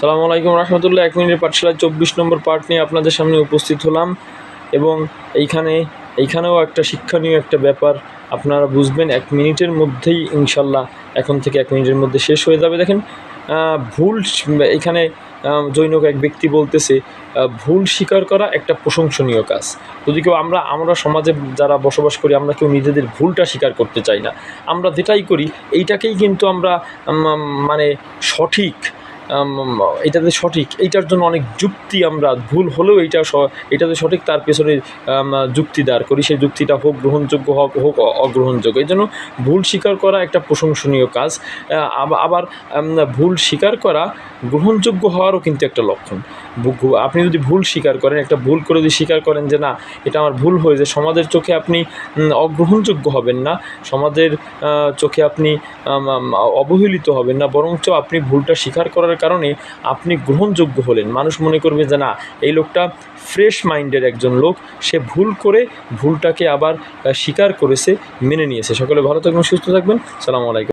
সালামু আলাইকুম রহমতুল্লাহ। এক মিনিটের পাঠশালায় চব্বিশ নম্বর পার্ট নিয়ে আপনাদের সামনে উপস্থিত হলাম এবং এইখানে, এইখানেও একটা শিক্ষণীয় একটা ব্যাপার আপনারা বুঝবেন। এক মিনিটের মধ্যেই ইনশাল্লাহ এখন থেকে এক মিনিটের মধ্যে শেষ হয়ে যাবে। দেখেন ভুল এখানে জৈনক এক ব্যক্তি বলতেছে ভুল স্বীকার করা একটা প্রশংসনীয় কাজ। যদি কেউ, আমরা আমরা সমাজে যারা বসবাস করি, আমরা কেউ নিজেদের ভুলটা স্বীকার করতে চাই না। আমরা যেটাই করি, এইটাকেই কিন্তু আমরা মানে সঠিক এটাতে সঠিক। এইটার জন্য অনেক যুক্তি আমরা ভুল হলেও এইটা স- এটাতে সঠিক, তার পেছনে যুক্তি দাঁড় করি। সেই যুক্তিটা হোক, গ্রহণযোগ্য হোক হোক অগ্রহণযোগ্য। এই জন্য ভুল স্বীকার করা একটা প্রশংসনীয় কাজ। আবার ভুল স্বীকার করা গ্রহণযোগ্য হওয়ারও কিন্তু একটা লক্ষণ। আপনি যদি ভুল স্বীকার করেন, একটা ভুল করে যদি স্বীকার করেন যে, না, এটা আমার ভুল হয়েছে সমাজের চোখে আপনি অগ্রহণযোগ্য হবেন না। সমাজের চোখে আপনি অবহেলিত হবেন না। বরঞ্চ আপনি ভুলটা স্বীকার করার কারণে আপনি গ্রহণযোগ্য হলেন। মানুষ মনে করবে যে, না, এই লোকটা ফ্রেশ মাইন্ডের একজন লোক। সে ভুল করে ভুলটাকে আবার স্বীকার করেছে, মেনে নিয়েছে। সকলে ভালো থাকবেন, সুস্থ থাকবেন। সালামু আলাইকুম।